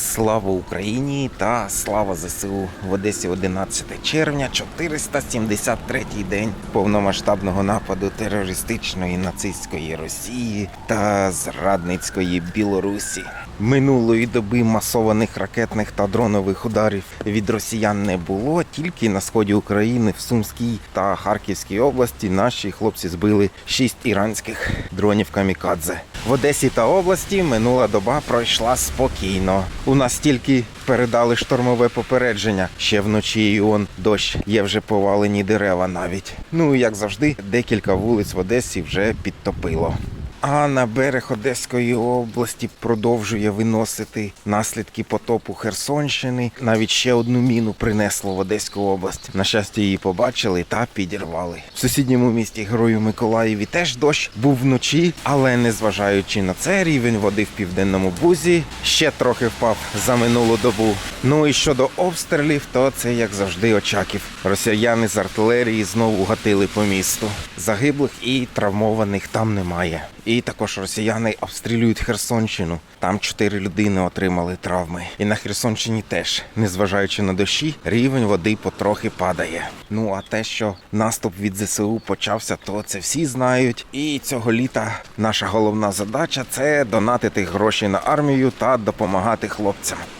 Слава Україні та слава ЗСУ в Одесі 11 червня, 473-й день повномасштабного нападу терористичної нацистської Росії та зрадницької Білорусі. Минулої доби масованих ракетних та дронових ударів від росіян не було. Тільки на сході України в Сумській та Харківській області наші хлопці збили шість іранських дронів камікадзе. В Одесі та області минула доба пройшла спокійно. У нас тільки передали штормове попередження. Ще вночі і он дощ є вже повалені дерева навіть. Ну як завжди, декілька вулиць в Одесі вже підтопило. А на берег Одеської області продовжує виносити наслідки потопу Херсонщини. Навіть ще одну міну принесло в Одеську область. На щастя, її побачили та підірвали. В сусідньому місті Герою Миколаєві теж дощ був вночі, але незважаючи на це, рівень води в південному бузі ще трохи впав за минулу добу. Ну і щодо обстрілів, то це як завжди очаків. Росіяни з артилерії знову гатили по місту. Загиблих і травмованих там немає. І також росіяни обстрілюють Херсонщину. Там чотири людини отримали травми. І на Херсонщині теж, незважаючи на дощі, рівень води потрохи падає. Ну а те, що наступ від ЗСУ почався, то це всі знають. І цього літа наша головна задача це донатити гроші на армію та допомагати хлопцям.